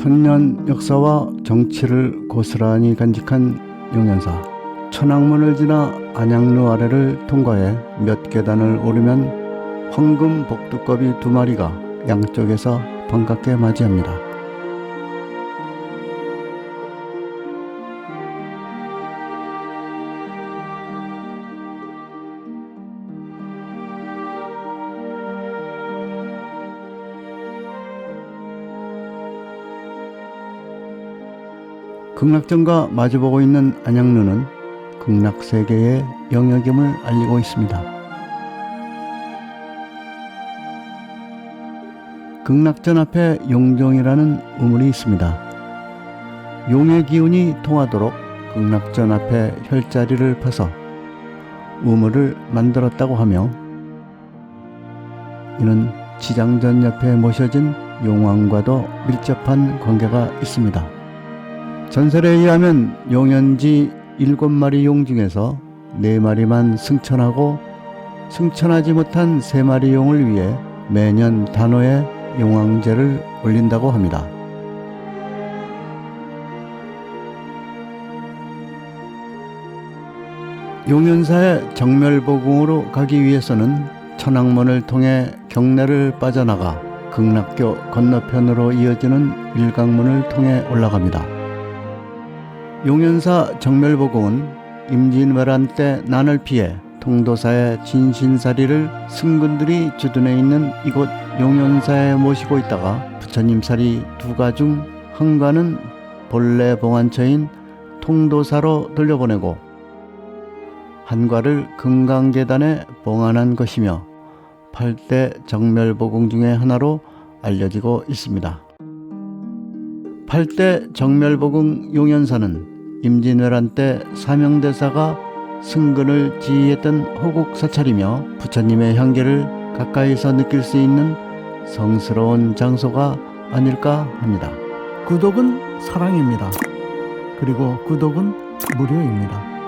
천년 역사와 정치를 고스란히 간직한 용연사. 천왕문을 지나 안양루 아래를 통과해 몇 계단을 오르면 황금 복두꺼비 두 마리가 양쪽에서 반갑게 맞이합니다. 극락전과 마주보고 있는 안양루는 극락세계의 영역임을 알리고 있습니다. 극락전 앞에 용종이라는 우물이 있습니다. 용의 기운이 통하도록 극락전 앞에 혈자리를 파서 우물을 만들었다고 하며 이는 지장전 옆에 모셔진 용왕과도 밀접한 관계가 있습니다. 전설에 의하면 용연지 일곱 마리 용 중에서 네 마리만 승천하고 승천하지 못한 세 마리 용을 위해 매년 단호에 용왕제를 올린다고 합니다. 용연사의 정멸보궁으로 가기 위해서는 천왕문을 통해 경내를 빠져나가 극락교 건너편으로 이어지는 일강문을 통해 올라갑니다. 용연사 정멸보궁은 임진왜란 때 난을 피해 통도사의 진신사리를 승군들이 주둔해 있는 이곳 용연사에 모시고 있다가 부처님사리 두가 중 한 가는 본래 봉안처인 통도사로 돌려보내고 한 과를 금강계단에 봉안한 것이며 8대 정멸보궁 중의 하나로 알려지고 있습니다. 8대 정멸보궁 용연사는 임진왜란 때 사명대사가 승근을 지휘했던 호국 사찰이며 부처님의 향기를 가까이서 느낄 수 있는 성스러운 장소가 아닐까 합니다. 구독은 사랑입니다. 그리고 구독은 무료입니다.